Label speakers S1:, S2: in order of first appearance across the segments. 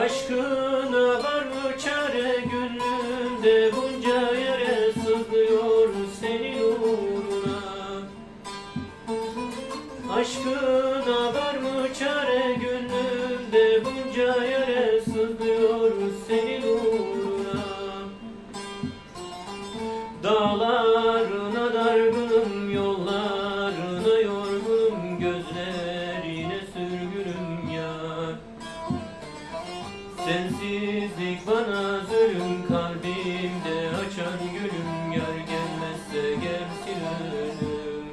S1: Aşkına var mı çare? Gönlümde bunca yere sızlıyor senin uğruna. Aşkına var mı çare? Gönlümde bunca yere Sensizlik bana zulüm kalbimde açan gülüm. Yar gelmezse gelsin ölüm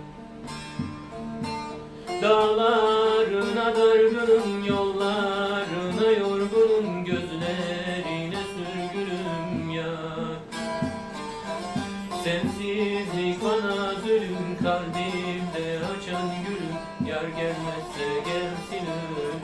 S1: Dağlarına dargınım yollarına yorgunum. Gözlerine sürgünüm yar. Sensizlik bana zulüm kalbimde açan gülüm. Yar gelmezse gelsin ölüm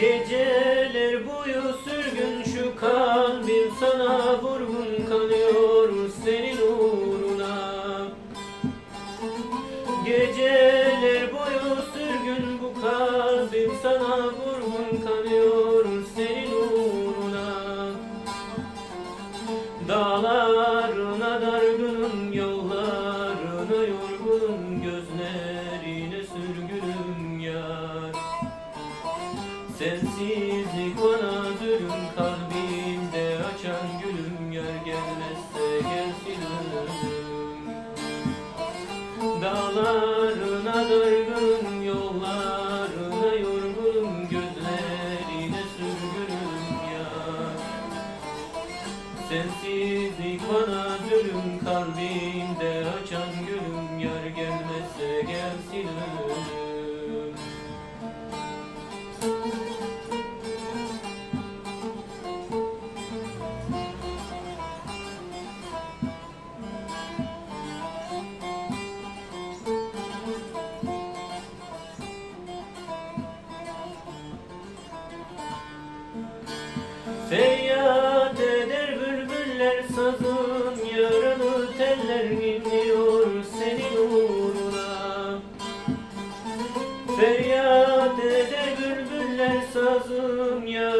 S1: Geceler boyu sürgün şu kalbim sana vurgun kanıyor senin uğruna. Geceler boyu sürgün bu kalbim sana vurgun kanıyor senin uğruna. Dağlarına dargınım yollarına yorgunum gözlerine Sensizlik bana zulüm kalbimde açan gülüm Yar gelmezse gelsin ölüm Dağlarına dargınım yollarına yorgunum Gözlerine sürgünüm yar. Sensizlik bana zulüm kalbimde Feryat eder bülbüller sazın Yaralı teller inliyor senin uğruna. Feryat eder bülbüller sazın Yaralı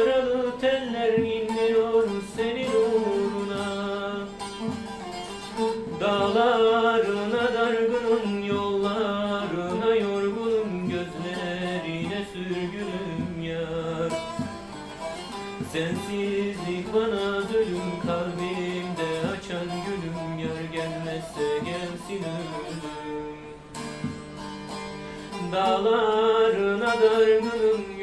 S1: Sensizlik bana zulüm kalbimde açan gülüm Yar gelmezse gelsin ölüm. Dağlarına dargın